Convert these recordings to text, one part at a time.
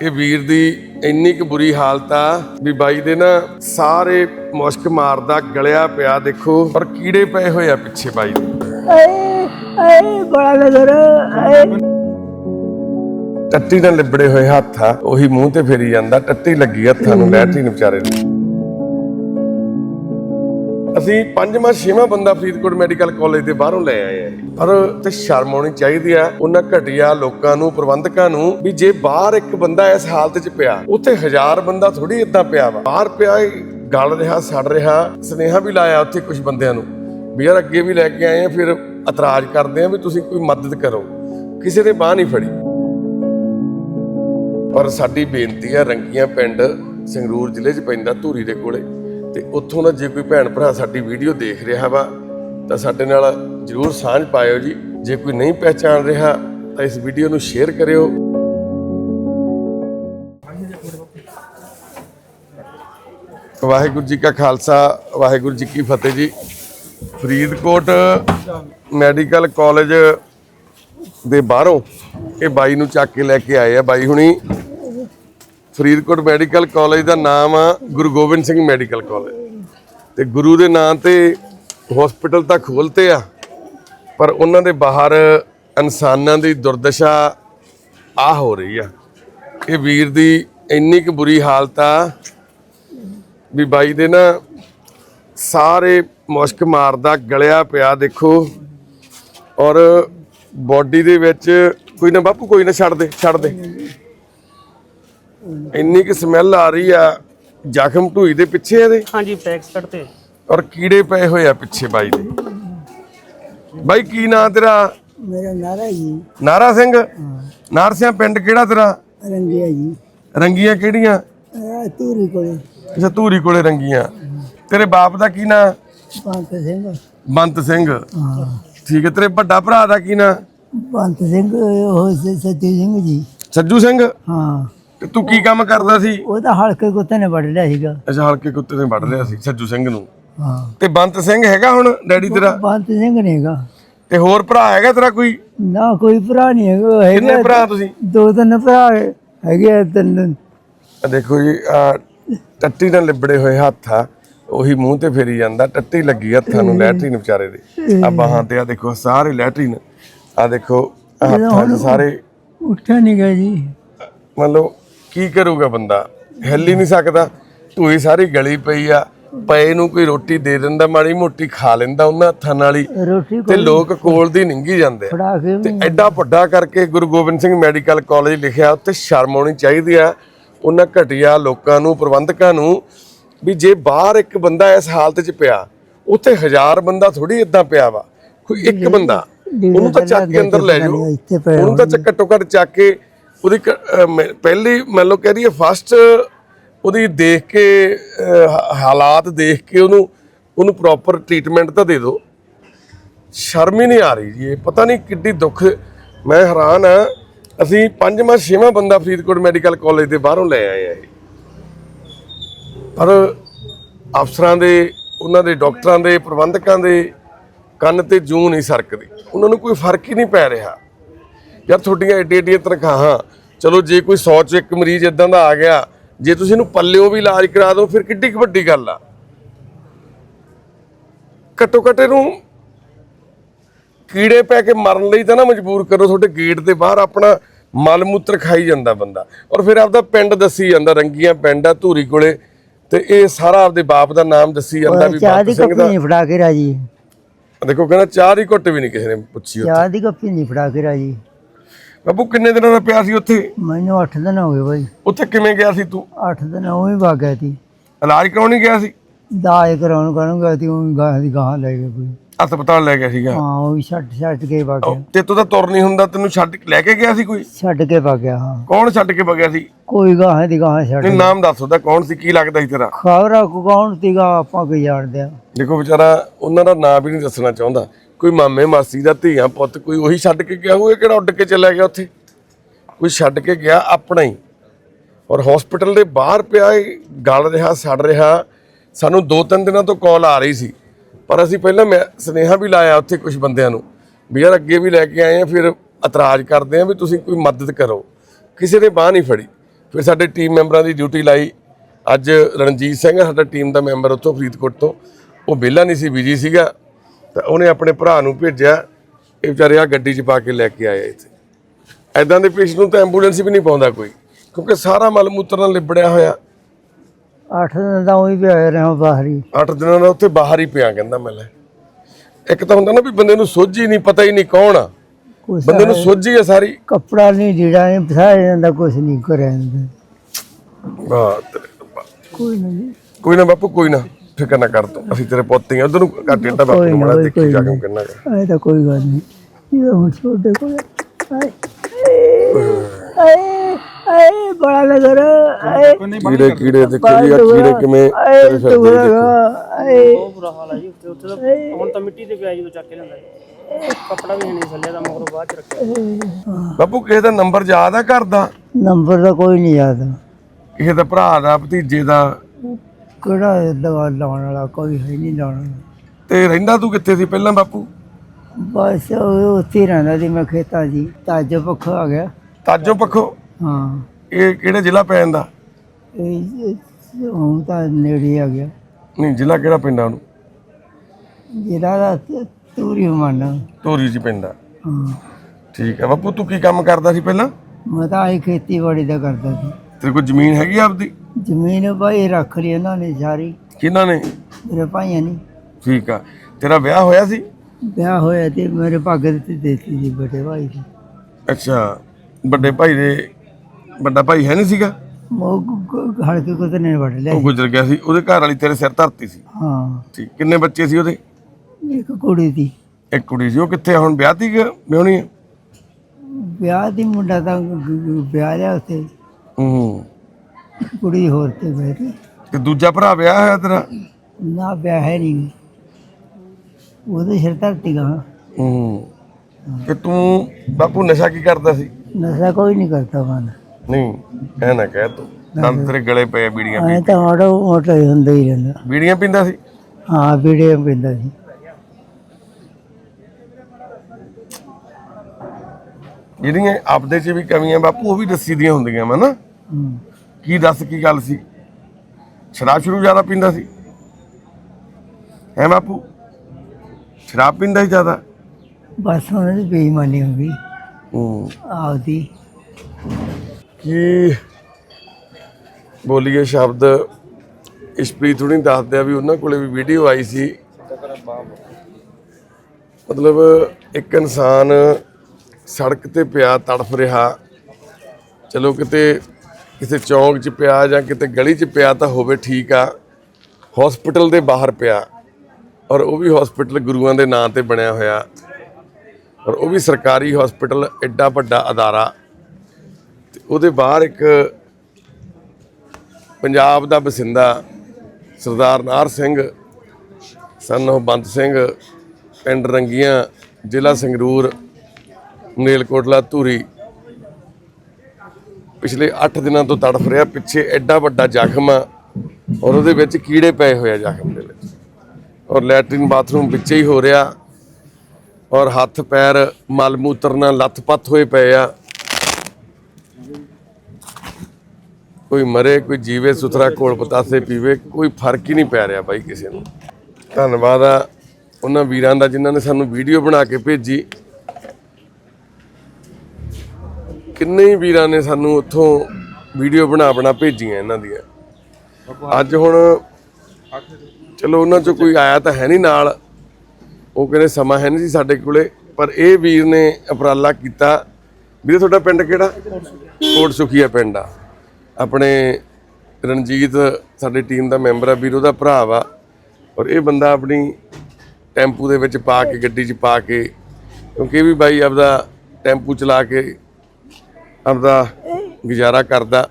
ਇਹ ਵੀਰ ਦੀ ਇੰਨੀ ਕੁ ਬੁਰੀ ਹਾਲਤ ਆ ਵੀ ਬਾਈ ਦੇ ਨਾ ਸਾਰੇ ਮੁਸ਼ਕ ਮਾਰਦਾ ਗਲਿਆ ਪਿਆ ਦੇਖੋ ਪਰ ਕੀੜੇ ਪਏ ਹੋਏ ਆ ਪਿੱਛੇ ਬਾਈ ਦੇ। ਆਏ ਆਏ ਬੜਾ ਨਜ਼ਰ ਆਏ। ਟੱਟੀ ਨਾਲ ਲਿਬੜੇ ਹੋਏ ਹੱਥ ਆ ਉਹੀ ਮੂੰਹ ਤੇ ਫੇਰੀ ਜਾਂਦਾ ਟੱਟੀ ਲੱਗੀ ਹੱਥਾਂ ਨੂੰ ਲੈਟਰੀਨ ਵਿਚਾਰੇ ਨੂੰ। ਅਸੀਂ ਪੰਜਵਾਂ, ਛੇਵਾਂ ਬੰਦਾ ਫਰੀਦਕੋਟ ਮੈਡੀਕਲ ਕਾਲਜ ਦੇ ਬਾਹਰੋਂ ਲੈ ਆਏ ਆ ਜੀ। ਪਰ ਤੇ ਸ਼ਰਮ ਆਉਣੀ ਚਾਹੀਦੀ ਆ, ਉਹਨਾਂ ਘਟੀਆ ਲੋਕਾਂ ਨੂੰ, ਪ੍ਰਬੰਧਕਾਂ ਨੂੰ, ਵੀ ਜੇ ਬਾਹਰ ਇੱਕ ਬੰਦਾ ਇਸ ਹਾਲਤ 'ਚ ਪਿਆ, ਉੱਥੇ ਹਜ਼ਾਰ ਬੰਦਾ ਥੋੜੀ ਇਦਾਂ ਪਿਆ ਵਾ। ਬਾਹਰ ਪਿਆ ਗਲ ਰਿਹਾ, ਸੜ ਰਿਹਾ, ਸਨੇਹਾ ਵੀ ਲਾਇਆ ਉੱਥੇ ਕੁਝ ਬੰਦਿਆਂ ਨੂੰ। ਵੀ ਯਾਰ ਅੱਗੇ ਵੀ ਲੈ ਕੇ ਆਏ ਆ, ਫਿਰ ਇਤਰਾਜ਼ ਕਰਦੇ ਆ ਵੀ ਤੁਸੀਂ ਕੋਈ ਮਦਦ ਕਰੋ। ਕਿਸੇ ਨੇ ਬਾਹ ਨਹੀਂ ਫੜੀ। ਪਰ ਸਾਡੀ ਬੇਨਤੀ ਆ, ਰੰਗੀਆਂ ਪਿੰਡ ਸੰਗਰੂਰ ਜ਼ਿਲ੍ਹੇ 'ਚ ਪੈਂਦਾ ਧੂਰੀ ਦੇ ਕੋਲੇ। ਤੇ ਉੱਥੋਂ ਦਾ ਜੇ ਕੋਈ ਭੈਣ ਭਰਾ ਸਾਡੀ ਵੀਡੀਓ ਦੇਖ ਰਿਹਾ ਵਾ, ਤਾਂ ਸਾਡੇ ਨਾਲ ਜਰੂਰ ਸਾਂਝ ਪਾਇਓ ਜੀ। ਜੇ ਕੋਈ ਨਹੀਂ ਪਹਿਚਾਨ ਰਿਹਾ, ਤਾਂ ਇਸ ਵੀਡੀਓ ਨੂੰ ਸ਼ੇਅਰ ਕਰਿਓ। ਵਾਹਿਗੁਰੂ ਜੀ ਕਾ ਖਾਲਸਾ, ਵਾਹਿਗੁਰੂ ਜੀ ਕੀ ਫਤਿਹ ਜੀ। ਫਰੀਦਕੋਟ ਮੈਡੀਕਲ ਕਾਲਜ ਦੇ ਬਾਹਰੋਂ ਇਹ ਬਾਈ ਨੂੰ ਚੱਕ ਕੇ ਲੈ ਕੇ ਆਏ ਆ ਬਾਈ ਹੁਣੀ। ਫਰੀਦਕੋਟ ਮੈਡੀਕਲ ਕਾਲਜ ਦਾ ਨਾਮ ਆ ਗੁਰੂ ਗੋਬਿੰਦ ਸਿੰਘ ਮੈਡੀਕਲ ਕਾਲਜ। ਤੇ ਗੁਰੂ ਦੇ ਨਾਂ ਤੇ ਹਸਪੀਟਲ ਤਾਂ ਖੋਲਤੇ ਆ, ਪਰ ਉਹਨਾਂ ਦੇ ਬਾਹਰ ਇਨਸਾਨਾਂ ਦੀ ਦੁਰਦਸ਼ਾ ਆ ਹੋ ਰਹੀ ਆ। ਇਹ ਵੀਰ ਦੀ ਇੰਨੀ ਕੁ ਬੁਰੀ ਹਾਲਤ ਆ ਵੀ ਬਾਈ ਦੇ ਨਾ ਸਾਰੇ ਮੁਸ਼ਕ ਮਾਰਦਾ ਗਲਿਆ ਪਿਆ ਦੇਖੋ, ਔਰ ਬਾਡੀ ਦੇ ਵਿੱਚ ਕੋਈ ਨਾ ਬਾਪੂ ਕੋਈ ਨਾ ਛੱਡ ਦੇ ਛੱਡ ਦੇ। ਇੰਨੀ ਕਿ ਸਮੈਲ ਆ ਰਹੀ ਆ ਜ਼ਖਮ ਢੂਈ ਦੇ ਪਿੱਛੇ ਇਹਦੇ? ਹਾਂਜੀ ਬੈਕ ਸਾਈਡ ਤੇ। ਔਰ ਕੀੜੇ ਪਏ ਹੋਏ ਆ ਪਿੱਛੇ ਬਾਈ ਦੇ। ਬਾਈ ਕੀ ਨਾਂ ਤੇਰਾ? ਮੇਰਾ ਨਾਰਾ ਜੀ। ਨਾਰਾ ਸਿੰਘ? ਨਾਰ ਸਿੰਘ ਪਿੰਡ ਕਿਹੜਾ ਤੇਰਾ? ਰੰਗਿਆ ਜੀ। ਰੰਗੀਆਂ ਕਿਹੜੀਆਂ? ਤੂਰੀ ਕੋਲੇ। ਅੱਛਾ ਧੂਰੀ ਕੋਲੇ ਰੰਗੀਆਂ। ਤੇਰੇ ਬਾਪ ਦਾ ਕੀ ਨਾਂ? ਬੰਤ ਸਿੰਘ। ਬੰਤ ਸਿੰਘ। ਹਾਂ। ਠੀਕ ਹੈ ਤੇਰੇ ਵੱਡਾ ਭਰਾ ਦਾ ਕੀ ਨਾਂ? ਬੰਤ ਸਿੰਘ ਉਹ ਸ- ਸੱਤੀ ਸਿੰਘ ਜੀ। ਸੱਜੂ ਸਿੰਘ? ਹਾਂ। ਤੇ ਤੂੰ ਕੀ ਕੰਮ ਕਰਦਾ ਸੀ? ਉਹ ਤਾਂ ਹਲਕੇ ਕੁੱਤੇ ਨੇ ਵੱਢ ਲਿਆ ਸੀਗਾ। ਅੱਛਾ ਹਲਕੇ ਕੁੱਤੇ ਨੇ ਵੱਢ ਲਿਆ ਸੀ ਸੱਜੂ ਸਿੰਘ ਨੂੰ। ਹਾਂ। ਤੇ ਬੰਤ ਸਿੰਘ ਹੈਗਾ ਹੁਣ ਡੈਡੀ ਤੇਰਾ? ਬੰਤ ਸਿੰਘ ਨੇਗਾ ਤੇ ਹੋਰ ਭਰਾ ਹੈਗਾ ਤੇਰਾ ਕੋਈ? ਨਾ ਕੋਈ ਭਰਾ ਨਹੀਂ ਹੈਗਾ ਹੈਗੇ ਕਿੰਨੇ ਭਰਾ ਤੁਸੀਂ? ਦੋ ਤਿੰਨ ਭਰਾ ਹੈਗੇ ਆ ਤਿੰਨ। ਆਹ ਦੇਖੋ ਜੀ ਆ ਟੱਟੀ ਨਾਲ ਲਿਬੜੇ ਹੋਏ ਹੱਥ ਆ ਉਹੀ ਮੂੰਹ ਤੇ ਫੇਰੀ ਜਾਂਦਾ ਟੱਟੀ ਲੱਗੀ ਹੱਥਾਂ ਨੂੰ ਲੈਟਰੀਨ ਵਿਚਾਰੇ ਦੇ। ਆ ਬਾਹਾਂ ਤੇ ਆ ਦੇਖੋ ਸਾਰੇ ਲੈਟਰੀਨ। ਆ ਦੇਖੋ ਆਹ ਹੱਥਾਂ 'ਚ ਸਾਰੇ ਉੱਠਿਆ ਨਹੀਂ ਗਿਆ ਜੀ। ਮਤਲਬ ਕੀ ਕਰੂਗਾ ਬੰਦਾ? ਹਿੱਲ ਹੀ ਨਹੀਂ ਸਕਦਾ। ਢੂਈ ਸਾਰੀ ਗਲੀ ਪਈ ਆ। ਪਏ ਨੂੰ ਕੋਈ ਰੋਟੀ ਦੇ ਦਿੰਦਾ ਮਾੜੀ ਮੋਟੀ ਖਾ ਲੈਂਦਾ ਉਹਨਾਂ ਹੱਥਾਂ ਨਾਲ ਹੀ। ਰੋਟੀ ਤੇ ਲੋਕ ਕੋਲ ਦੀ ਨਿੰਗੀ ਜਾਂਦੇ ਆ। ਫੜਾ ਕੇ ਤੇ ਐਡਾ ਵੱਡਾ ਕਰਕੇ ਗੁਰੂ ਗੋਬਿੰਦ ਸਿੰਘ ਮੈਡੀਕਲ ਕਾਲਜ ਲਿਖਿਆ ਉੱਤੇ ਸ਼ਰਮ ਆਉਣੀ ਚਾਹੀਦੀ ਆ। ਉਹਨਾਂ ਘਟੀਆ ਲੋਕਾਂ ਨੂੰ ਪ੍ਰਬੰਧਕਾਂ ਨੂੰ ਵੀ ਜੇ ਬਾਹਰ ਇੱਕ ਬੰਦਾ ਇਸ ਹਾਲਤ 'ਚ ਪਿਆ ਉੱਥੇ ਹਜ਼ਾਰ ਬੰਦਾ ਥੋੜੀ ਇਦਾਂ ਪਿਆ ਵਾ। ਕੋਈ ਇੱਕ ਬੰਦਾ ਉਹਨੂੰ ਤਾਂ ਚੱਕ ਕੇ ਅੰਦਰ ਲੈ ਜਾਓ। ਇੱਥੇ ਉਹਨੂੰ ਤਾਂ ਚੱਕ ਘੱਟੋ ਘੱਟ ਚੱਕ ਕੇ ਉਹਦੀ ਕ- ਅਹ ਪਹਿਲੀ ਮੰਨ ਲਓ ਕਹਿ ਦਈਏ ਫਸਟ ਉਹਦੀ ਦੇਖ ਕੇ ਹਾਲਾਤ ਦੇਖ ਕੇ ਉਹਨੂੰ ਉਹਨੂੰ ਪ੍ਰੋਪਰ ਟ੍ਰੀਟਮੈਂਟ ਤਾਂ ਦੇ ਦਿਓ। ਸ਼ਰਮ ਹੀ ਨਹੀਂ ਆ ਰਹੀ ਜੀ, ਇਹ ਪਤਾ ਨਹੀਂ ਕਿੱਡੀ ਦੁੱਖ, ਮੈਂ ਹੈਰਾਨ ਆ। ਅਸੀਂ ਪੰਜਵਾਂ, ਛੇਵਾਂ ਬੰਦਾ ਫਰੀਦਕੋਟ ਮੈਡੀਕਲ ਕਾਲਜ ਦੇ ਬਾਹਰੋਂ ਲੈ ਆਏ ਆ ਇਹ। ਪਰ ਅਫਸਰਾਂ ਦੇ, ਉਹਨਾਂ ਦੇ ਡਾਕਟਰਾਂ ਦੇ, ਪ੍ਰਬੰਧਕਾਂ ਦੇ ਕੰਨ ਤੇ ਜੂੰ ਨਹੀਂ ਸਰਕਦੀ। ਉਹਨਾਂ ਨੂੰ ਕੋਈ ਫ਼ਰਕ ਹੀ ਨਹੀਂ ਪੈ ਰਿਹਾ। ਯਾਰ ਤੁਹਾਡੀਆਂ ਏਡੀ ਏਡੀਆਂ ਤਨਖਾਹਾਂ। ਚਲੋ ਜੇ ਕੋਈ 100 ਚ ਇੱਕ ਮਰੀਜ਼ ਇਦਾਂ ਦਾ ਆ ਗਿਆ ਜੇ ਤੁਸੀਂ ਇਹਨੂੰ ਪੱਲਿਓਂ ਵੀ ਇਲਾਜ ਕਰਾ ਦਿਓ ਫਿਰ ਕਿੱਡੀ ਕੁ ਵੱਡੀ ਗੱਲ ਆ। ਘੱਟੋ ਘੱਟ ਇਹਨੂੰ ਕੀੜੇ ਪੈ ਕੇ ਮਰਨ ਲਈ ਤਾਂ ਨਾ ਮਜਬੂਰ ਕਰੋ ਤੁਹਾਡੇ ਗੇਟ ਦੇ ਬਾਹਰ ਆਪਣਾ ਮਲ ਮੂਤਰ ਖਾਈ ਜਾਂਦਾ ਬੰਦਾ। ਔਰ ਫਿਰ ਆਪਦਾ ਪਿੰਡ ਦੱਸੀ ਜਾਂਦਾ ਰੰਗੀਆਂ ਪਿੰਡ ਆ ਧੂਰੀ ਕੋਲੇ ਤੇ ਇਹ ਸਾਰਾ ਆਪਦੇ ਬਾਪ ਦਾ ਨਾਮ ਦੱਸੀ ਜਾਂਦਾ ਵੀ ਦੀ ਸਿੰਘ ਦਾ। ਨਹੀਂ ਫੜਾ ਕੇ ਰਾਜੀ। ਦੇਖੋ ਕਹਿੰਦਾ ਚਾਹ ਦੀ ਘੁੱਟ ਵੀ ਨਹੀਂ ਕਿਸੇ ਨੇ ਪੁੱਛੀ ਉੱਥੇ। ਚਾਹ ਦੀ ਕੱਪੀ ਨਹੀਂ ਫੜਾ ਕੇ ਰਾਜੀ। ਬਾਬੂ ਕਿੰਨੇ ਦਿਨਾਂ ਦਾ ਪਿਆ ਸੀ ਉੱਥੇ? ਮੈਨੂੰ 8 ਦਿਨ ਹੋ ਗਏ ਬਾਈ। ਉੱਥੇ ਕਿਵੇਂ ਗਿਆ ਸੀ ਤੂੰ? 8 ਦਿਨ ਉਹ ਹੀ ਵਗ ਗਿਆ ਸੀ। ਇਲਾਜ ਕਰਾਉਣ ਨਹੀਂ ਗਿਆ ਸੀ? ਦਾਜ ਕਰਾਉਣ ਕਰੂੰਗਾ ਤੇ ਉਹ ਗਾਹ ਦੀ ਗਾਹ ਲੈ ਗਿਆ ਕੋਈ। ਹਸਪਤਾਲ ਲੈ ਗਿਆ ਸੀਗਾ? ਹਾਂ ਉਹ ਵੀ ਛੱਡ ਛੱਡ ਕੇ ਵਗ ਗਿਆ। ਤੇ ਤੂੰ ਤਾਂ ਤੁਰ ਨਹੀਂ ਹੁੰਦਾ ਤੈਨੂੰ ਛੱਡ ਲੈ ਕੇ ਗਿਆ ਸੀ ਕੋਈ? ਛੱਡ ਕੇ ਵਗ ਗਿਆ ਹਾਂ। ਕੌਣ ਛੱਡ ਕੇ ਵਗਿਆ ਸੀ? ਕੋਈ ਗਾਹ ਦੀ ਗਾਹ ਛੱਡ ਨਹੀਂ ਨਾਮ ਦੱਸ ਉਹਦਾ ਕੌਣ ਸੀ ਕੀ ਲੱਗਦਾ ਸੀ ਤੇਰਾ? ਖਬਰਾ ਕੌਣ ਸੀਗਾ ਆਪਾਂ ਕੀ ਜਾਣਦੇ ਆ ਦੇਖੋ ਵਿਚਾਰਾ ਉਹਨਾਂ ਦਾ ਨਾਮ ਵੀ ਨਹੀਂ ਦੱਸਣਾ ਚਾਹੁੰਦਾ। ਕੋਈ ਮਾਮੇ ਮਾਸੀ ਦਾ ਧੀਆ ਪੁੱਤ ਕੋਈ ਉਹੀ ਛੱਡ ਕੇ ਗਿਆ ਹੋਵੇ ਕਿਹੜਾ ਉੱਡ ਕੇ ਚਲਾ ਗਿਆ ਉੱਥੇ? ਕੋਈ ਛੱਡ ਕੇ ਗਿਆ ਆਪਣਾ ਹੀ। ਔਰ ਹਸਪੀਟਲ ਦੇ ਬਾਹਰ ਪਿਆ ਇਹ, ਗਲ ਰਿਹਾ, ਸੜ ਰਿਹਾ। ਸਾਨੂੰ ਦੋ ਤਿੰਨ ਦਿਨਾਂ ਤੋਂ ਕਾਲ ਆ ਰਹੀ ਸੀ। ਪਰ ਅਸੀਂ ਪਹਿਲਾਂ ਮੈਂ ਸੁਨੇਹਾ ਵੀ ਲਾਇਆ ਉੱਥੇ ਕੁਝ ਬੰਦਿਆਂ ਨੂੰ ਵੀ ਯਾਰ ਅੱਗੇ ਵੀ ਲੈ ਕੇ ਆਏ ਆ, ਫਿਰ ਇਤਰਾਜ਼ ਕਰਦੇ ਆ ਵੀ ਤੁਸੀਂ ਕੋਈ ਮਦਦ ਕਰੋ। ਕਿਸੇ ਨੇ ਬਾਹ ਨਹੀਂ ਫੜੀ। ਫਿਰ ਸਾਡੇ ਟੀਮ ਮੈਂਬਰਾਂ ਦੀ ਡਿਊਟੀ ਲਾਈ। ਅੱਜ ਰਣਜੀਤ ਸਿੰਘ ਸਾਡਾ ਟੀਮ ਦਾ ਮੈਂਬਰ ਉੱਥੋਂ ਫਰੀਦਕੋਟ ਤੋਂ। ਉਹ ਵਿਹਲਾ ਨਹੀਂ ਸੀ ਬਿਜ਼ੀ ਸੀਗਾ। ਤਾਂ ਉਹਨੇ ਆਪਣੇ ਭਰਾ ਨੂੰ ਭੇਜਿਆ ਇਹ ਵਿਚਾਰੇ ਆ ਗੱਡੀ 'ਚ ਪਾ ਕੇ ਲੈ ਕੇ ਆਏ ਇੱਥੇ। ਐਦਾਂ ਦੇ ਪੇਸ਼ੈਂਟ ਨੂੰ ਤਾਂ ਐਂਬੂਲੈਂਸ ਵੀ ਨਹੀਂ ਪਾਉਂਦਾ ਕੋਈ ਕਿਉਂਕਿ ਸਾਰਾ ਮਲ ਮੂਤਰ ਨਾਲ ਲਿਬੜਿਆ ਹੋਇਆ। ਅੱਠ ਦਿਨ ਤਾਂ ਉਹੀ ਪਿਆ ਰਿਹਾ ਬਾਹਰੀ। 8 ਦਿਨਾਂ ਦਾ ਉੱਥੇ ਬਾਹਰ ਹੀ ਪਿਆ ਕਹਿੰਦਾ ਮੈਂ ਲੈ। ਇੱਕ ਤਾਂ ਹੁੰਦਾ ਨਾ ਵੀ ਬੰਦੇ ਨੂੰ ਸੋਝੀ ਨਹੀਂ ਪਤਾ ਹੀ ਨਹੀਂ ਕੌਣ ਆ। ਬੰਦੇ ਨੂੰ ਸੋਝੀ ਆ ਸਾਰੀ। ਕੱਪੜਾ ਨਹੀਂ ਢੀੜਾ ਨਹੀਂ ਪਸਾਇਆ ਜਾਂਦਾ ਕੁਛ ਨਹੀਂ ਕਰਿਆ ਜਾਂਦਾ। ਰੱਬਾ। ਕੋਈ ਨਹੀਂ ਕੋਈ ਨਾ ਬਾਪੂ ਕੋਈ ਨਾ। ਫਿਕਰ ਨਾ ਕਰ ਤੂੰ। ਅਸੀਂ ਤੇਰੇ ਪੁੱਤ ਹੀ ਆ। ਉਧਰ ਨੂੰ ਘੱਟ ਟੇਡਾ ਬਾਪੂ ਨੂੰ ਕੋਈ- ਦੇਖੀ ਜਾ। ਕੇ ਕਿੰਨਾ ਕਰ ਐ ਤਾਂ ਕੋਈ ਗੱਲ ਨਹੀਂ। ਇਹ ਹੁਣ ਛੋਟੇ ਕੋਲ। ਆਏ ਆਏ ਆਏ ਬੜਾ ਨਜ਼ਰ ਆਏ। ਕੀੜੇ ਕੀੜੇ ਤੇ ਕਿਹੜੀ ਆ ਕੀੜੇ ਕਿਵੇਂ ਆਏ ਤੇਰੇ। ਆਏ। ਬੁਰਾ ਹਾਲ ਹੈ ਜੀ ਉੱਥੇ ਉੱਥੇ ਤਾਂ ਹੁਣ ਤਾਂ ਮਿੱਟੀ ਤੇ ਪਿਆ ਜਦੋਂ ਚੱਕ ਕੇ ਲਿਆਂਦਾ ਜੀ। ਕੱਪੜਾ ਵੀ ਨਹੀਂ ਥੱਲੇ ਦਾ ਮਗਰੋਂ ਬਾਅਦ ਚ ਰੱਖਿਆ। ਬਾਪੂ ਕਿਸੇ ਦਾ ਨੰਬਰ ਯਾਦ ਆ ਘਰ ਦਾ? ਨੰਬਰ ਦਾ ਕੋਈ ਨਹੀਂ ਯਾਦ। ਕਿਸੇ ਦਾ ਭਰਾ ਦਾ ਭਤੀਜੇ ਦਾ? ਕਿਹੜਾ ਦਵਾ ਲਾਉਣ ਵਾਲਾ? ਕੋਈ ਹੈ ਨਹੀਂ ਲਾਉਣ ਵਾਲਾ। ਤੇ ਰਹਿੰਦਾ ਤੂੰ ਕਿੱਥੇ ਸੀ ਪਹਿਲਾਂ ਬਾਪੂ? ਬਸ ਉਹ ਉੱਥੇ ਹੀ ਰਹਿੰਦਾ ਸੀ ਮੈਂ ਖੇਤਾਂ ਜੀ ਤਾਜੋ ਪੱਖੋਂ ਆ ਗਿਆ। ਤਾਜੋ ਪੱਖੋ? ਹਾਂ। ਇਹ ਕਿਹੜੇ ਜ਼ਿਲ੍ਹਾ ਪੈ ਜਾਂਦਾ ਇਹ ਇਹ ਹੁਣ ਤਾਂ ਨੇੜੇ ਆ ਗਿਆ। ਨਹੀਂ ਜ਼ਿਲ੍ਹਾ ਕਿਹੜਾ ਪੈਂਦਾ ਉਹਨੂੰ? ਜਿਹੜਾ ਦਾ ਤ- ਤੂਰੀ ਮੰਨ। ਧੂਰੀ 'ਚ ਪੈਂਦਾ ਹਾਂ। ਠੀਕ ਹੈ ਬਾਪੂ ਤੂੰ ਕੀ ਕੰਮ ਕਰਦਾ ਸੀ ਪਹਿਲਾਂ? ਮੈਂ ਤਾਂ ਆਈ ਖੇਤੀਬਾੜੀ ਦਾ ਕਰਦਾ ਸੀ। ਤੇਰੇ ਕੋਲ ਜ਼ਮੀਨ ਹੈਗੀ ਆ ਆਪਦੀ? ਜ਼ਮੀਨ ਭਾਈ ਰੱਖ ਲਈ ਉਹਨਾਂ ਨੇ ਸਾਰੀ। ਕਿਹਨਾਂ ਨੇ? ਮੇਰੇ ਭਾਈਆਂ ਨੇ। ਠੀਕ ਆ। ਤੇਰਾ ਵਿਆਹ ਹੋਇਆ ਸੀ? ਵਿਆਹ ਹੋਇਆ ਤੇ ਮੇਰੇ ਭਗਤ ਤੇ ਦੇਤੀ ਸੀ ਬੜੇ ਭਾਈ ਦੀ। ਅੱਛਾ ਵੱਡੇ ਭਾਈ ਦੇ ਵੱਡਾ ਭਾਈ ਹੈ ਨਹੀਂ ਸੀਗਾ? ਉਹ ਹਲਕੇ ਕੁੱਤੇ ਨੇ ਵੜ ਲਿਆ ਉਹ ਗੁਜ਼ਰ ਗਿਆ ਸੀ। ਉਹਦੇ ਘਰ ਵਾਲੀ ਤੇਰੇ ਸਿਰ ਧਰਤੀ ਸੀ? ਹਾਂ। ਠੀਕ। ਕਿੰਨੇ ਬੱਚੇ ਸੀ ਉਹਦੇ? ਇੱਕ ਕੁੜੀ ਦੀ। ਇੱਕ ਕੁੜੀ ਸੀ। ਉਹ ਕਿੱਥੇ ਆ? ਹੁਣ ਵਿਆਹਤੀ ਕਿ ਵਿਆਹਣੀ ਵਿਆਹ ਦੀ ਮੁੰਡਾ ਤਾਂ ਗ- ਗ- ਵਿਆਹ ਲਿਆ ਉੱਥੇ। ਹੂੰ। ਕੁੜੀ ਹੋਰ ਤੇ ਬੈਠੀ ਤੇ ਦੂਜਾ ਭਰਾ ਵਿਆਹ ਹੋਇਆ ਤੇਰਾ? ਨਾ ਵਿਆਹ ਹੈ ਨਹੀਂ। ਉਹਦੇ ਸਿਰ ਧਰਤੀ ਗਾ। ਹੂੰ ਤੇ ਤੂੰ ਬਾਪੂ ਨਸ਼ਾ ਕੀ ਕਰਦਾ ਸੀ? ਨਸ਼ਾ ਕੋਈ ਨਹੀਂ ਕਰਦਾ ਮਨ ਨਹੀਂ ਐ ਨਾ ਕਹਿ ਤੂੰ। ਦੰਦ ਤੇਰੇ ਗਲੇ ਪਏ ਬੀੜੀਆਂ ਐ ਤਾਂ ਮਾੜਾ ਮੋਟਾ ਹੀ ਹੁੰਦਾ ਹੀ ਰਹਿੰਦਾ। ਬੀੜੀਆਂ ਪੀਂਦਾ ਸੀ? ਹਾਂ ਵੀਡੀਓ ਪੈਂਦਾ ਸੀ। ਜਿਹੜੀਆਂ ਆਪਦੇ 'ਚ ਵੀ ਕਮੀਆਂ ਬਾਪੂ ਉਹ ਵੀ ਦੱਸੀ ਦੀਆਂ ਹੁੰਦੀਆਂ ਵਾ ਨਾ। ਹੂੰ। ਕੀ ਦੱਸ ਕੀ ਗੱਲ ਸੀ? ਸ਼ਰਾਬ ਸ਼ੁਰੂ ਜ਼ਿਆਦਾ ਪੀਂਦਾ ਸੀ। ਹੈ ਬਾਪੂ? ਸ਼ਰਾਬ ਪੀਂਦਾ ਹੀ ਜ਼ਿਆਦਾ? ਬਸ ਉਹਨਾਂ ਦੀ ਬੇਈਮਾਨੀ ਹੋ ਗਈ। ਹੂੰ। ਆਪਦੀ। ਕੀ ਬੋਲੀਏ ਸ਼ਬਦ? ਇਸ਼ਪ੍ਰੀਤ ਹੁਣੀ ਦੱਸਦੇ ਆ ਵੀ ਉਹਨਾਂ ਕੋਲੇ ਵੀ ਵੀਡੀਓ ਆਈ ਸੀ। ਮਤਲਬ ਇੱਕ ਇਨਸਾਨ ਸੜਕ ਤੇ ਪਿਆ ਤੜਫ ਰਿਹਾ। ਚਲੋ ਕਿਤੇ ਕਿਸੇ ਚੌਂਕ 'ਚ ਪਿਆ ਜਾਂ ਕਿਤੇ ਗਲੀ 'ਚ ਪਿਆ ਤਾਂ ਹੋਵੇ ਠੀਕ ਆ ਹਸਪੀਟਲ ਦੇ ਬਾਹਰ ਪਿਆ। ਔਰ ਉਹ ਵੀ ਹਸਪੀਟਲ ਗੁਰੂਆਂ ਦੇ ਨਾਂ ਤੇ ਬਣਿਆ ਹੋਇਆ। ਔਰ ਉਹ ਵੀ ਸਰਕਾਰੀ ਹਸਪੀਟਲ ਐਡਾ ਵੱਡਾ ਅਦਾਰਾ। ਤੇ ਉਹਦੇ ਬਾਹਰ ਇੱਕ ਪੰਜਾਬ ਦਾ ਬਸਿੰਦਾ ਸਰਦਾਰ ਨਾਰ ਸਿੰਘ ਸਨ ਉਹ ਬੰਤ ਸਿੰਘ, ਪਿੰਡ ਰੰਗੀਆਂ, ਜ਼ਿਲ੍ਹਾ ਸੰਗਰੂਰ ਮਨੇਲਕੋਟਲਾ ਧੂਰੀ ਪਿਛਲੇ 8 ਦਿਨਾਂ ਤੋਂ ਤੜਫ ਰਿਹਾ, ਪਿੱਛੇ ਐਡਾ ਵੱਡਾ ਜ਼ਖਮ ਆ ਔਰ ਉਹਦੇ ਵਿੱਚ ਕੀੜੇ ਪਏ ਹੋਏ ਆ ਜ਼ਖਮ ਦੇ ਵਿੱਚ। ਔਰ ਲੈਟਰਿਨ ਬਾਥਰੂਮ ਵਿੱਚ ਹੀ ਹੋ ਰਿਹਾ ਔਰ ਹੱਥ ਪੈਰ ਮਲ ਮੂਤਰ ਨਾਲ ਲੱਥ-ਪੱਥ ਹੋਏ ਪਏ ਆ। ਕੋਈ ਮਰੇ, ਕੋਈ ਜੀਵੇ ਸੁਥਰਾ, ਕੋਲ ਪਤਾਸੇ ਪੀਵੇ, ਕੋਈ ਫ਼ਰਕ ਹੀ ਨਹੀਂ ਪੈ ਰਿਹਾ ਬਾਈ ਕਿਸੇ ਨੂੰ। ਧੰਨਵਾਦ ਆ ਉਹਨਾਂ ਵੀਰਾਂ ਦਾ ਜਿਨ੍ਹਾਂ ਨੇ ਸਾਨੂੰ ਵੀਡੀਓ ਬਣਾ ਕੇ ਭੇਜੀ। ਕਿੰਨੇ ਹੀ ਵੀਰਾਂ ਨੇ ਸਾਨੂੰ ਉੱਥੋਂ ਵੀਡੀਓ ਬਣਾ ਬਣਾ ਭੇਜੀਆਂ ਇਹਨਾਂ ਦੀਆਂ। ਅੱਜ ਹੁਣ ਚਲੋ ਉਹਨਾਂ ਚੋਂ ਕੋਈ ਆਇਆ ਤਾਂ ਹੈ ਨਹੀਂ ਨਾਲ। ਉਹ ਕਹਿੰਦੇ ਸਮਾਂ ਹੈ ਨਹੀਂ ਸੀ ਸਾਡੇ ਕੋਲੇ, ਪਰ ਇਹ ਵੀਰ ਨੇ ਉਪਰਾਲਾ ਕੀਤਾ। ਵੀਰੇ, ਤੁਹਾਡਾ ਪਿੰਡ ਕਿਹੜਾ? ਕੋਟ ਸੁਖੀਆ ਪਿੰਡ ਆ। ਆਪਣੇ ਰਣਜੀਤ ਸਾਡੀ ਟੀਮ ਦਾ ਮੈਂਬਰ ਆ, ਵੀਰ ਉਹਦਾ ਭਰਾ ਵਾ। ਔਰ ਇਹ ਬੰਦਾ ਆਪਣੀ ਟੈਂਪੂ ਦੇ ਵਿੱਚ ਪਾ ਕੇ, ਗੱਡੀ 'ਚ ਪਾ ਕੇ, ਕਿਉਂਕਿ ਇਹ ਵੀ ਬਾਈ ਆਪਦਾ ਟੈਂਪੂ ਚਲਾ ਕੇ ਆਪਦਾ ਗੁਜ਼ਾਰਾ ਕਰਦਾ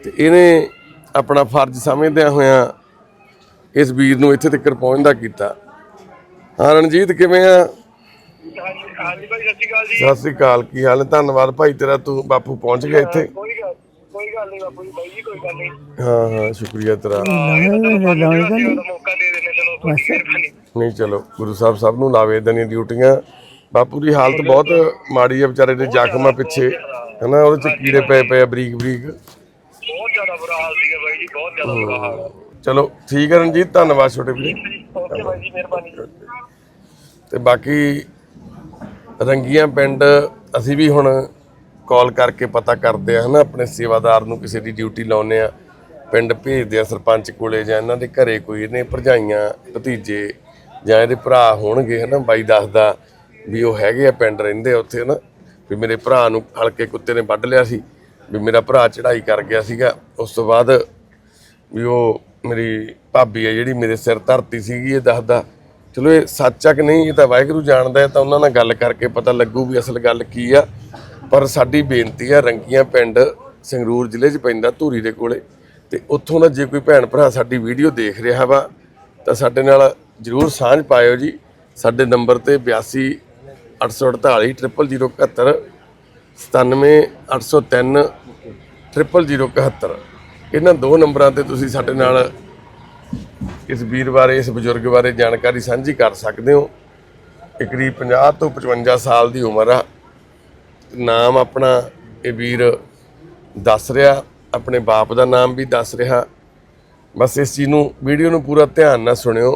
ਤੇ ਇਹਨੇ ਆਪਣਾ ਫਰਜ਼ ਸਮਝਦਿਆਂ ਹੋਇਆਂ ਇਸ ਵੀਰ ਨੂੰ ਇੱਥੇ ਤੱਕ ਪਹੁੰਚਦਾ ਕੀਤਾ। ਹਾਂ ਰਣਜੀਤ ਕਿਵੇਂ ਆ? ਸਤਿ ਸ਼੍ਰੀ ਅਕਾਲ ਜੀ ਸਤਿ ਸ੍ਰੀ ਅਕਾਲ ਕੀ ਹਾਲ ਹੈ? ਧੰਨਵਾਦ ਭਾਈ ਤੇਰਾ ਤੂੰ ਬਾਪੂ ਪਹੁੰਚ ਗਿਆ ਇੱਥੇ। ਕੋਈ ਗੱਲ ਕੋਈ ਗੱਲ ਨਹੀਂ ਬਾਪੂ ਜੀ ਬਾਈ ਜੀ ਕੋਈ ਗੱਲ ਨਹੀਂ। ਹਾਂ ਹਾਂ ਸ਼ੁਕਰੀਆ ਤੇਰਾ। ਮੌਕਾ ਦੇ ਚਲੋ ਤੁਹਾਡੀ ਮਿਹਰਬਾਨੀ ਨਹੀਂ। ਚਲੋ ਗੁਰੂ ਸਾਹਿਬ ਸਭ ਨੂੰ ਲਾਵੇ ਏਦਾਂ ਦੀਆਂ ਡਿਊਟੀਆਂ। ਬਾਪੂ ਦੀ ਹਾਲਤ ਬਹੁਤ ਮਾੜੀ ਹੈ ਵਿਚਾਰੇ ਦੇ ਜ਼ਖਮ ਪਿੱਛੇ। ਹਨਾ ਉਹਦੇ ਚ ਕੀੜੇ ਪਏ ਪਏ ਆ ਬਰੀਕ ਬਰੀਕ। ਹਾਲ ਸੀਗਾ ਬਾਈ ਜੀ ਬਹੁਤ ਜ਼ਿਆਦਾ ਬੁਰਾ ਹਾਲ। ਚਲੋ ਠੀਕ ਹੈ ਰਣਜੀਤ ਧੰਨਵਾਦ ਛੋਟੇ ਵੀਰੇ ਓਕੇ ਬਾਈ ਜੀ ਮਿਹਰਬਾਨੀ। ਤੇ ਬਾਕੀ ਰੰਗੀਆਂ ਪਿੰਡ ਅਸੀਂ ਵੀ ਹੁਣ ਕਾਲ ਕਰਕੇ ਪਤਾ ਕਰਦੇ ਆ ਹਨਾ ਆਪਣੇ ਸੇਵਾਦਾਰ ਨੂੰ ਕਿਸੇ ਦੀ ਡਿਊਟੀ ਲਾਉਨੇ ਆ। ਪਿੰਡ ਭੇਜਦੇ ਆ ਸਰਪੰਚ ਕੋਲੇ ਜਾਂ ਇਹਨਾਂ ਦੇ ਘਰੇ ਕੋਈ ਇਹਨੇ ਭਰਜਾਈਆਂ ਭਤੀਜੇ ਜਾਂ ਇਹਦੇ ਭਰਾ ਹੋਣਗੇ ਹਨਾ ਬਾਈ ਦੱਸਦਾ ਵੀ ਉਹ ਹੈਗੇ ਆ ਪਿੰਡ ਰਹਿੰਦੇ ਆ ਉੱਥੇ ਹਨਾ। ਵੀ ਮੇਰੇ ਭਰਾ ਨੂੰ ਹਲਕੇ ਕੁੱਤੇ ਨੇ ਵੱਢ ਲਿਆ ਸੀ, ਵੀ ਮੇਰਾ ਭਰਾ ਚੜਾਈ ਕਰ ਗਿਆ ਸੀਗਾ। ਉਸ ਤੋਂ ਬਾਅਦ ਵੀ ਉਹ ਮੇਰੀ ਭਾਬੀ ਹੈ ਜਿਹੜੀ ਮੇਰੇ ਸਿਰ ਧਰਤੀ ਸੀਗੀ ਇਹ ਦੱਸਦਾ, ਚਲੋ ਇਹ ਸੱਚ ਆ ਕਿ ਨਹੀਂ, ਇਹ ਤਾਂ ਵਾਹਿਗੁਰੂ ਜਾਣਦਾ ਹੈ, ਤਾਂ ਉਹਨਾਂ ਨਾਲ ਗੱਲ ਕਰਕੇ ਪਤਾ ਲੱਗੂ ਵੀ ਅਸਲ ਗੱਲ ਕੀ ਆ। ਪਰ ਸਾਡੀ ਬੇਨਤੀ ਆ, ਰੰਗੀਆਂ ਪਿੰਡ ਸੰਗਰੂਰ ਜ਼ਿਲ੍ਹੇ 'ਚ ਪੈਂਦਾ ਧੂਰੀ ਦੇ ਕੋਲੇ। ਤੇ ਉੱਥੋਂ ਦਾ ਜੇ ਕੋਈ ਭੈਣ ਭਰਾ ਸਾਡੀ ਵੀਡੀਓ ਦੇਖ ਰਿਹਾ ਵਾ, ਤਾਂ ਸਾਡੇ ਨਾਲ ਜਰੂਰ ਸਾਂਝ ਪਾਇਓ ਜੀ। ਸਾਡੇ ਨੰਬਰ ਤੇ 82 848 0071 97 803 0071 ਇਹਨਾਂ ਦੋ ਨੰਬਰਾਂ ਤੇ ਤੁਸੀਂ ਸਾਡੇ ਨਾਲ ਇਸ ਵੀਰ ਬਾਰੇ, ਇਸ ਬਜ਼ੁਰਗ ਬਾਰੇ ਜਾਣਕਾਰੀ ਸਾਂਝੀ ਕਰ ਸਕਦੇ ਹੋ। ਇਹ ਕਰੀਬ 50 ਤੋਂ 55 ਸਾਲ ਦੀ ਉਮਰ ਆ। ਨਾਮ ਆਪਣਾ ਇਹ ਵੀਰ ਦੱਸ ਰਿਹਾ, ਆਪਣੇ ਬਾਪ ਦਾ ਨਾਮ ਵੀ ਦੱਸ ਰਿਹਾ। ਬਸ ਇਸ ਚੀਜ਼ ਨੂੰ, ਵੀਡੀਓ ਨੂੰ ਪੂਰਾ ਧਿਆਨ ਨਾਲ ਸੁਣਿਓ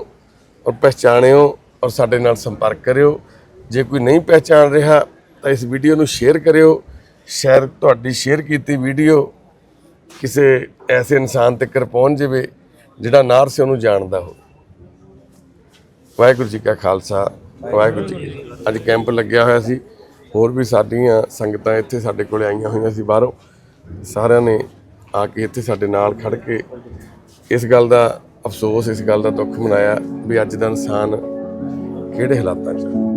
ਔਰ ਪਹਿਚਾਣਿਓ ਔਰ ਸਾਡੇ ਨਾਲ ਸੰਪਰਕ ਕਰਿਓ। ਜੇ ਕੋਈ ਨਹੀਂ ਪਹਿਚਾਣ ਰਿਹਾ, ਤਾਂ ਇਸ ਵੀਡੀਓ ਨੂੰ ਸ਼ੇਅਰ ਕਰਿਓ। ਸ਼ੇਅਰ ਤੁਹਾਡੀ ਸ਼ੇਅਰ ਕੀਤੀ ਵੀਡੀਓ ਕਿਸੇ ਐਸੇ ਇਨਸਾਨ ਤੱਕ ਪਹੁੰਚ ਜਾਵੇ, ਜਿਹੜਾ ਨਾਰ ਸੇ ਉਹਨੂੰ ਜਾਣਦਾ ਹੋ। ਵਾਹਿਗੁਰੂ ਜੀ ਕਾ ਖਾਲਸਾ, ਵਾਹਿਗੁਰੂ ਜੀ ਅੱਜ ਕੈਂਪ ਲੱਗਿਆ ਹੋਇਆ ਸੀ। ਹੋਰ ਵੀ ਸਾਡੀਆਂ ਸੰਗਤਾਂ ਇੱਥੇ ਸਾਡੇ ਕੋਲੇ ਆਈਆਂ ਹੋਈਆਂ ਸੀ ਬਾਹਰੋਂ। ਸਾਰਿਆਂ ਨੇ ਆ ਕੇ ਇੱਥੇ ਸਾਡੇ ਨਾਲ ਖੜ ਕੇ ਇਸ ਗੱਲ ਦਾ ਅਫਸੋਸ, ਇਸ ਗੱਲ ਦਾ ਦੁੱਖ ਮਨਾਇਆ ਵੀ ਅੱਜ ਦਾ ਇਨਸਾਨ ਕਿਹੜੇ ਹਾਲਾਤਾਂ 'ਚ